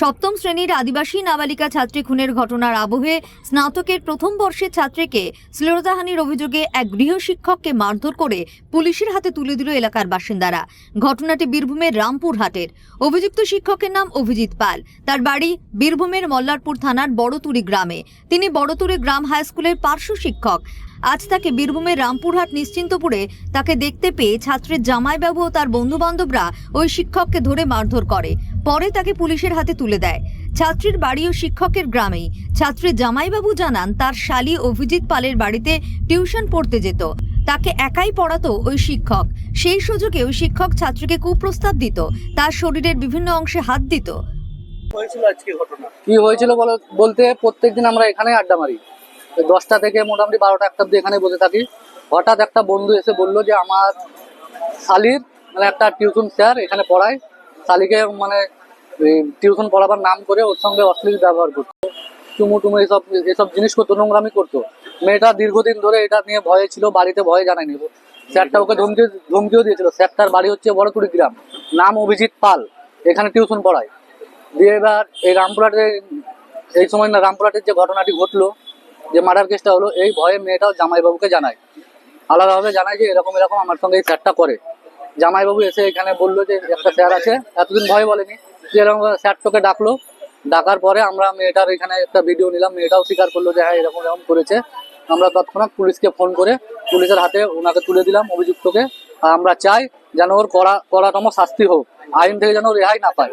সপ্তম শ্রেণির আদিবাসী নাবালিকা ছাত্রী খুনের ঘটনার আবহে স্নাতকের প্রথম বর্ষের ছাত্রীকে শ্লীলতাহানির অভিযোগে এক গৃহ শিক্ষককে মারধর করে পুলিশের হাতে তুলে দিল এলাকার বাসিন্দারা। ঘটনাটি বীরভূমের রামপুরহাটের অভিযুক্ত শিক্ষকের নাম অভিজিৎ পাল। তার বাড়ি বীরভূমের মল্লারপুর থানার বড়তুরি গ্রামে। তিনি বড়তুরি গ্রাম হাই স্কুলের পার্শ্ব শিক্ষক। আজ তাকে বীরভূমের রামপুরহাট নিশ্চিন্তপুরে তাকে দেখতে পেয়ে ছাত্রের জামাইবাবু ও তার বন্ধু বান্ধবরা ওই শিক্ষককে ধরে মারধর করে। পরে তাকে পুলিশের হাতে তুলে দেয়। ছাত্রীর বাড়ি ও শিক্ষকের গ্রামেই। ছাত্রীর জামাইবাবু জানান তার শালী অভিজিৎ পালের বাড়িতে টিউশন পড়তে যেত। তাকে একাই পড়াতো ওই শিক্ষক। সেই সুযোগে ওই শিক্ষক ছাত্রীকে কুপ্রস্তাব দিত। তার শরীরের বিভিন্ন অংশে হাত দিত। হয়েছিল আজকে ঘটনা? কি হয়েছিল বলো- বলতে প্রত্যেকদিন আমরা এখানে আড্ডা মারি। দশটা থেকে মোটামুটি বারোটা একটা অব্দি এখানে বসে থাকি। হঠাৎ একটা বন্ধু এসে বলল যে আমার শালির মানে একটা টিউশন স্যার এখানে পড়ায়। শালিকে মানে টিউশন পড়াবার নাম করে ওর সঙ্গে অশ্লীল ব্যবহার করতো। চুমু টুমু এসব এসব জিনিস করতো, নোংরামি করতো। মেয়েটা দীর্ঘদিন ধরে এটা নিয়ে ভয়ে ছিল, বাড়িতে ভয়ে জানায়নি স্যারটা ওকে ধমকি ধমকিও দিয়েছিল। স্যারটার বাড়ি হচ্ছে বড়তুড়ি গ্রাম। নাম অভিজিৎ পাল। এখানে টিউশন পড়ায়। দিয়ে এবার এই রামপুরহাটে, এই সময় না রামপুরহাটের যে ঘটনাটি ঘটলো, যে মার্ডার কেসটা হলো, এই ভয়ে মেয়েটাও জামাইবাবুকে জানায়। আলাদাভাবে জানায় যে এরকম এরকম আমার সঙ্গে এই স্যারটা করে। জামাইবাবু এসে এখানে বলল যে একটা স্যার আছে, এতদিন ভয় বলেনি। যেরকম স্যার তোকে ডাকলো, ডাকার পরে আমরা মেয়েটার এখানে একটা ভিডিও নিলাম, মেয়েটাও স্বীকার করল যে হ্যাঁ এরকম এরকম করেছে। আমরা তৎক্ষণাৎ পুলিশকে ফোন করে, পুলিশের হাতে ওনাকে তুলে দিলাম অভিযুক্তকে। আর আমরা চাই যেন ওর কড়া কড়াতম শাস্তি হোক, আইন থেকে যেন রেহাই না পায়।